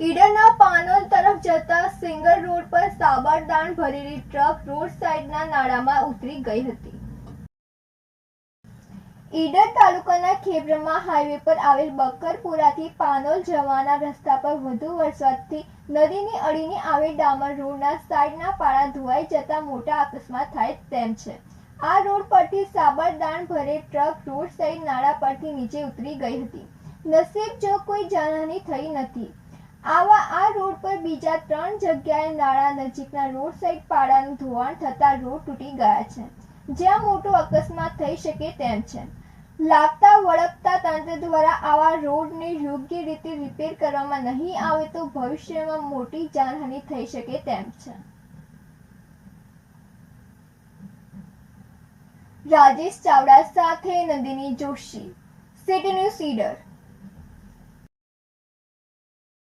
ઈડરના પાનોલ તરફ જતા singer road પર સાબરદાણ ભરેલી ટ્રક રોડ સાઈડના નાળામાં ઉતરી ગઈ હતી. ઈડર તાલુકાના ખેબ્રમા હાઈવે પર આવેલ બક્કરપુરાથી પાનોલ જવાના રસ્તા પર વધુ વરસાદથી નદીની અડીને આવેલ ડામર રોડના સાઈડના પાળા ધોવાઈ જતા મોટા અકસ્માત થાય તેમ છે. આ રોડ પરથી સાબરદાણ ભરેલ ટ્રક રોડ સાઈડ નાળા પરથી નીચે ઉતરી ગઈ હતી. નસીબ જો કોઈ જાનહાની થઈ નથી આવા આ રોડ પર બીજા ત્રણ જગ્યાએ નાળા નજીકના રોડ સાઈડ પાડાનું ધોવાણ થતા રોડ તૂટી ગયા છે. જ્યાં મોટો અકસ્માત થઈ શકે તેમ છે. લાગતા વળગતા તંત્ર દ્વારા આવા રોડને યોગ્ય રીતે રિપેર કરવામાં નહીં આવે તો ભવિષ્યમાં મોટી જાનહાનિ થઈ શકે તેમ છે. રાજેશ ચાવડા સાથે નંદિની જોશી. City news